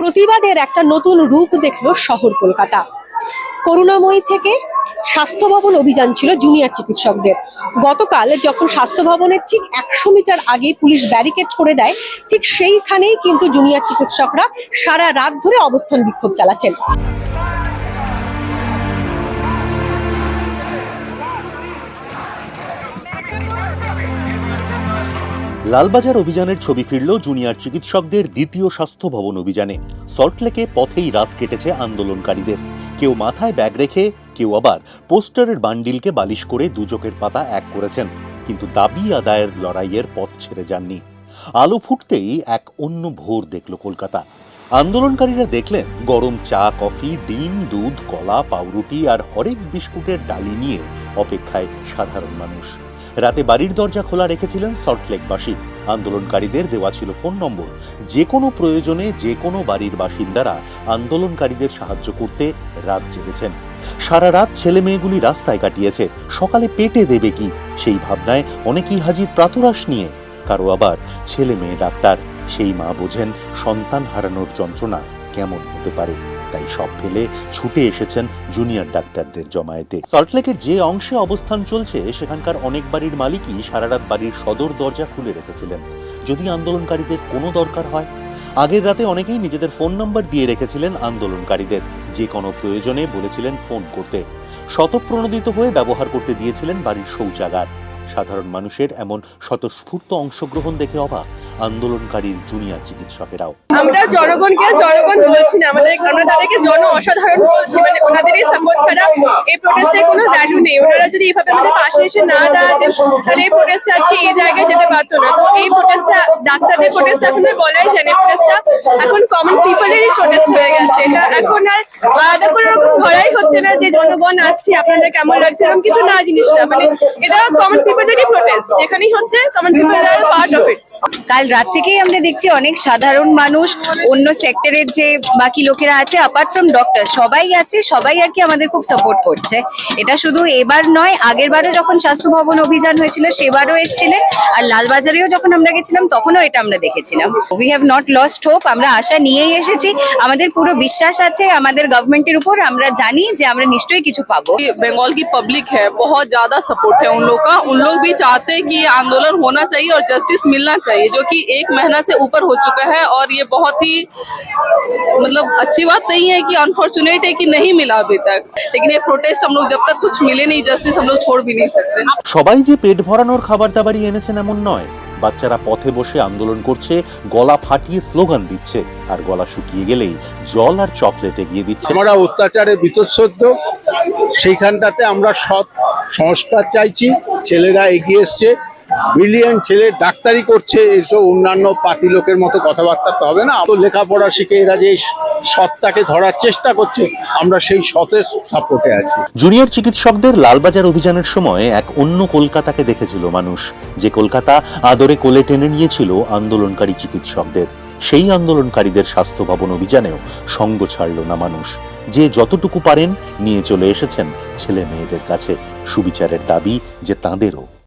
প্রতিবাদের একটা নতুন রূপ দেখল শহর কলকাতা। করুণাময়ী থেকে স্বাস্থ্য ভবন অভিযান ছিল জুনিয়র চিকিৎসকদের। গতকাল যখন স্বাস্থ্য ভবনের ঠিক একশো মিটার আগে পুলিশ ব্যারিকেড করে দেয়, ঠিক সেইখানেই কিন্তু জুনিয়র চিকিৎসকরা সারা রাত ধরে অবস্থান বিক্ষোভ চালাচ্ছেন। লালবাজার অভিযানের ছবি ফিরল জুনিয়র চিকিৎসকদের দ্বিতীয় স্বাস্থ্য ভবন অভিযানে। সল্টলেকে পথেই রাত কেটেছে আন্দোলনকারীদের। কেউ মাথায় ব্যাগ রেখে, কেউ আবার পোস্টারের বান্ডিলকে বালিশ করে দুচোখের পাতা এক করেছেন। কিন্তু দাবি আদায়ের লড়াইয়ের পথ ছেড়ে যাননি। আলো ফুটতেই এক অন্য ভোর দেখল কলকাতা। আন্দোলনকারীরা দেখলেন, গরম চা, কফি, ডিম, দুধ, কলা, পাউরুটি আর হরেক বিস্কুটের ডালি নিয়ে অপেক্ষায় সাধারণ মানুষ। রাতে বাড়ির দরজা খোলা রেখেছিলেন সল্টলেকবাসী আন্দোলনকারীদের দেওয়া ছিল ফোন নম্বর। যে কোনো প্রয়োজনে যে কোনো বাড়ির বাসিন্দারা আন্দোলনকারীদের সাহায্য করতে রাত জেগেছেন। সারা রাত ছেলে মেয়েগুলি রাস্তায় কাটিয়েছে। সকালে পেটে দেবে কি? সেই ভাবনায় অনেকেই হাজির প্রাতরাশ নিয়ে। কারও আবার ছেলে মেয়ে ডাক্তার, সেই মা বোঝেন সন্তান হারানোর যন্ত্রণা কেমন হতে পারে? তাই সব ফেলে ছুটে এসেছেন জুনিয়র ডাক্তারদের জমায়েতে। সল্টলেকের যে অংশে অবস্থান চলছে, সেখানকার অনেক বাড়ির মালিকই সারারাত বাড়ির সদর দরজা খুলে রেখেছিলেন। যদি আন্দোলনকারীদের কোনো দরকার হয়? আগের রাতে অনেকেই নিজেদের ফোন নাম্বার দিয়ে রেখেছিলেন আন্দোলনকারীদের। যে কোনো প্রয়োজনে বলেছিলেন ফোন করতে। শতপ্রণোদিত হয়ে ব্যবহার করতে দিয়েছিলেন বাড়ির শৌচাগার। সাধারণ মানুষের এমন স্বতঃস্ফূর্ত অংশগ্রহণ দেখে অবাক। আন্দোলনকারীর জুনিয়র চিকিৎসকেরাও। আমরা জনগণকে জনগণ বলছি না, আমাদের আমরা তাদেরকে জন অসাধারণ বলছি মানে ওনাদেরই সাপোর্ট ছাড়া এই প্রোটেস্টের কোনো ভ্যালু নেই। ওনারা যদি এইভাবে আমাদের পাশে এসে না দাঁড়াতেন, তাহলে এই প্রোটেস্ট আজকে এই জায়গায় যেতে পারতো না। তো এই প্রোটেস্টটা ডাক্তারদের প্রোটেস্ট এখন বলাই যায় না। প্রোটেস্টটা এখন কমন পিপলেরই প্রোটেস্ট হয়ে গেছে। এটা এখন আর আলাদা কোনো রকম ধরাই হচ্ছে না যে জনগণ আসছে, আপনাদের কেমন লাগছে, এরকম কিছু না জিনিসটা। মানে এটা কমন পিপলেরই প্রোটেস্ট যেখানেই হচ্ছে কমন পিপল আর পার্ট অফ ইট কাল রাত থেকেই আমরা দেখছি অনেক সাধারণ মানুষ অন্য সেক্টরের যে বাকি লোকেরা আছে অ্যাপার্ট ফ্রম ডক্টর সবাই আছে সবাই আর কি আমাদের খুব সাপোর্ট করছে এটা শুধু এবার নয় আগের বারও যখন স্বাস্থ্য ভবন অভিযান হয়েছিল সেবারও এসেছিলেন আর লালবাজারেও যখন আমরা গেছিলাম তখনও এটা আমরা দেখেছিলাম we have not lost hope আমরা আশা নিয়েই এসেছি আমাদের পুরো বিশ্বাস আছে আমাদের গভর্নমেন্টের উপর আমরা জানি যে আমরা নিশ্চয়ই কিছু পাবো कि बंगाल की पब्लिक है बहुत ज्यादा सपोर्ट है उन लोग का उन लोग भी चाहते हैं कि ये आंदोलन होना चाहिए और जस्टिस मिलना चाहिए जो कि एक महीना से ऊपर हो चुका है और ये बहुत ही मतलब अच्छी बात नहीं है कि अनफॉर्चुनेट है कि नहीं मिला अभी तक लेकिन ये प्रोटेस्ट हम लोग जब तक कुछ मिले नहीं जस्टिस हम लोग छोड़ भी नहीं सकते সবাই যে পেট ভরানোর খাবার দাবারই এনেছেন এমন নয় বাচ্চারা পথে বসে আন্দোলন করছে গলা ফাটিয়ে স্লোগান দিচ্ছে আর গলা শুকিয়ে গেলেই জল আর চকলেট এগিয়ে দিচ্ছে আমরা অত্যাচারে বিতঃসদ্য সেইখানটাতে আমরা সৎ সংস্কার চাইছি ছেলেরা এগিয়ে এসছে ব্রিলিয়ান্ট ছেলে ডাক্তারি করছে, এসব অন্যান্য পাতি লোকের মতো কথাবার্তা তো হবে না। তো লেখাপড়া শিখে এরা যে সৎটাকে ধরার চেষ্টা করছে, আমরা সেই সতের সাপোর্টে আছি। জুনিয়র চিকিৎসকদের লালবাজার অভিযানের সময় এক অন্য কলকাতাকে দেখেছিল মানুষ। যে কলকাতা আদরে কোলে টেনে নিয়েছিল আন্দোলনকারী চিকিৎসকদের। সেই আন্দোলনকারীদের স্বাস্থ্য ভবন অভিযানেও সঙ্গ ছাড়ল না মানুষ। যে যতটুকু পারেন নিয়ে চলে এসেছেন ছেলে মেয়েদের কাছে। সুবিচারের দাবি যে তাঁদেরও।